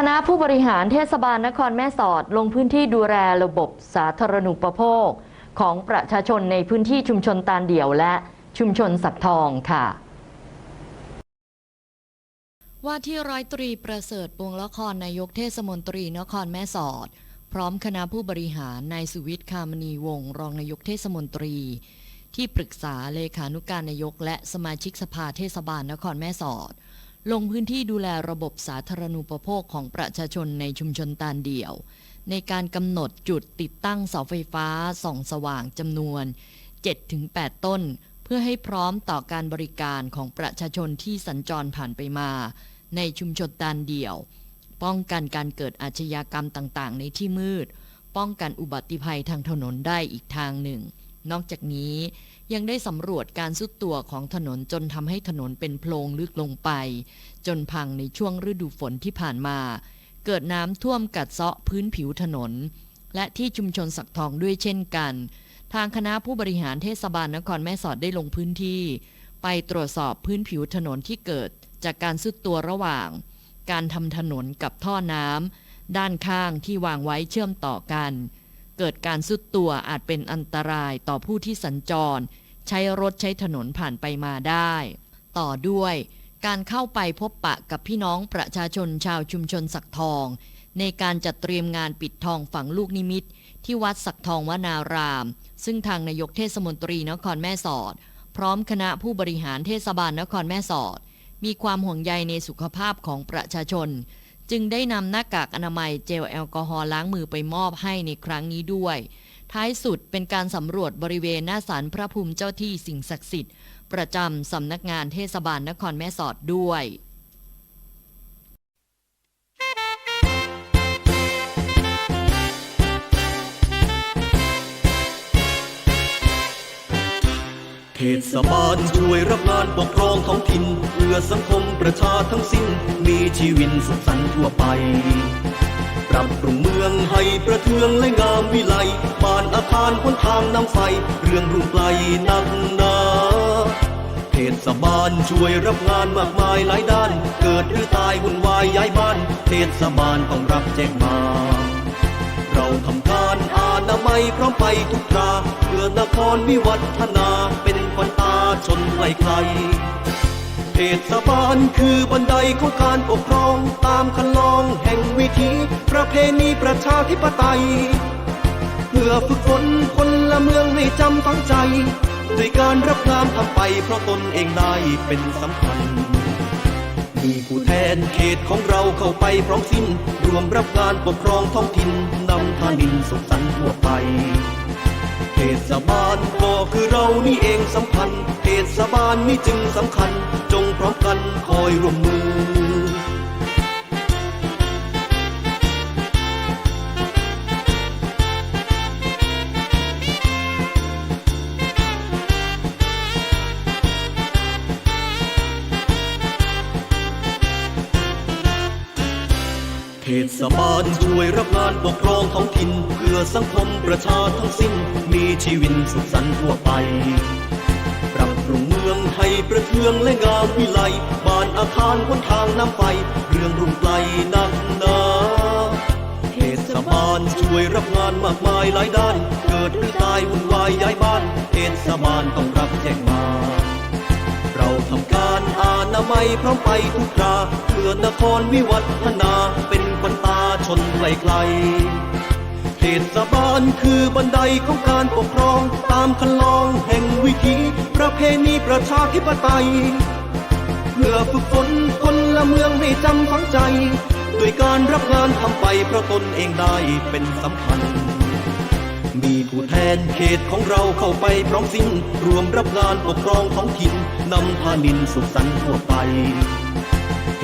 คณะผู้บริหารเทศบาลนครแม่สอดลงพื้นที่ดูแลระบบสาธารณูปโภค ของประชาชนในพื้นที่ชุมชนตาลเดี่ยวและชุมชนสักทองค่ะ ว่าที่ร้อยตรีประเสริฐปวงละครนายกเทศมนตรีนครแม่สอด พร้อมคณะผู้บริหารนายสุวิทย์คามณีวงศ์รองนายกเทศมนตรี ที่ปรึกษาเลขานุการนายกและสมาชิกสภาเทศบาลนครแม่สอด ลงพื้นที่ดูแลระบบสาธารณูปโภคของประชาชนในชุมชนตาลเดี่ยว ในการกำหนดจุดติดตั้งเสาไฟฟ้าส่องสว่างจำนวน 7-8 ต้น เพื่อให้พร้อมต่อการบริการของประชาชนที่สัญจรผ่านไปมา ในชุมชนตาลเดี่ยว ป้องกันการเกิดอาชญากรรมต่างๆ ในที่มืด ป้องกันอุบัติภัยทางถนนได้อีกทางหนึ่ง นอกจากนี้ยังได้สำรวจการสุดตัวของถนนจนทำให้ถนนเป็นโพรงลึกลงไป จนพังในช่วงฤดูฝนที่ผ่านมา เกิดน้ำท่วมกัดเซาะพื้นผิวถนน และที่ชุมชนสักทองด้วยเช่นกัน ทางคณะผู้บริหารเทศบาลนครแม่สอดได้ลงพื้นที่ ไปตรวจสอบพื้นผิวถนนที่เกิดจากการสุดตัวระหว่าง การทำถนนกับท่อน้ำด้านข้างที่วางไว้เชื่อมต่อกัน เกิดการสุดตัวอาจเป็นอันตรายต่อผู้ที่สัญจร ใช้รถใช้ถนนผ่านไปมาได้ ต่อด้วย การเข้าไปพบปะกับพี่น้องประชาชนชาวชุมชนสักทอง ในการจัดเตรียมงานปิดทองฝังลูกนิมิต ที่วัดสักทองวนาราม ซึ่งทางนายกเทศมนตรีนครแม่สอด พร้อมคณะผู้บริหารเทศบาลนครแม่สอด มีความห่วงใยในสุขภาพของประชาชน จึงได้นำหน้ากากอนามัยเจลแอลกอฮอล์ล้างมือไปมอบให้ในครั้งนี้ด้วย ท้ายสุดเป็นการสำรวจบริเวณหน้าศาลพระภูมิเจ้าที่สิ่งศักดิ์สิทธิ์ ประจำสำนักงานเทศบาลนครแม่สอดด้วย เทศบาลช่วยรับงานปกครองท้องถิ่นเพื่อสังคมประชาทั้งสิ้น มีชีวิตสุขสันต์ทั่วไป ปรับปรุงเมืองให้ประเทืองและงามวิไลบ้านอาคารพ้นทางน้ำไฟเรื่องรุ่งไกลนักนาเทศบาลช่วยรับงานมากมายหลายด้าน เกิดหรือตายวุ่นวายย้ายบ้าน เทศบาลต้องรับแจ้งมา เราทำการอานาไมัยพร้อมไปทุกคราเพื่อนครวิวัฒนาเป็นควันตาชนไกลใครเทศบาลคือบันไดของการปกครองตามคันลองแห่งวิถีประเพณีประชาธิปไตย เพื่อฝึกฝนคนละเมืองให้จำฝังใจ ด้วยการรับงานทำไปเพราะตนเองได้เป็นสำคัญ มีผู้แทนเขตของเราเข้าไปพร้อมสิ้น รวมรับงานปกครองท้องถิ่นนำทานินสุขสันต์ทั่วไปเทศบาลก็คือเรานี่เองสำคัญเทศบาลนี่จึงสำคัญ จงพร้อมกันคอยร่วมมือ เทศบาลช่วยรับงานปกครองท้องถิ่น เพื่อสังคมประชาทั้งสิ้น มีชีวิตสุขสันต์ทั่วไป ปรับปรุงเมืองให้ประเทืองและงามวิไลบ้านอาคารบนทางน้ำไฟ เรื่องรุ่งไกลนักหนาเทศบาลช่วยรับงานมากมายหลายด้าน เกิดหรือตายวุ่นวายย้ายบ้านเทศบาลต้องรับแจ้งมาเราทำการอานาไมัยพร้อมไปทุกคราเพื่อนครวิวัฒนา ไกลไกลเทศบาลคือบันไดของการปกครอง ตามคันลองแห่งวิถีประเพณีประชาธิปไตยเพื่อฝึกฝนคนละเมืองให้จำฝังใจ ด้วยการรับงานทำไปเพราะตนเองได้เป็นสำคัญ มีผู้แทนเขตของเราเข้าไปพร้อมสิ้น รวมรับงานปกครองท้องถิ่นนำพานินสุขสันต์ทั่วไป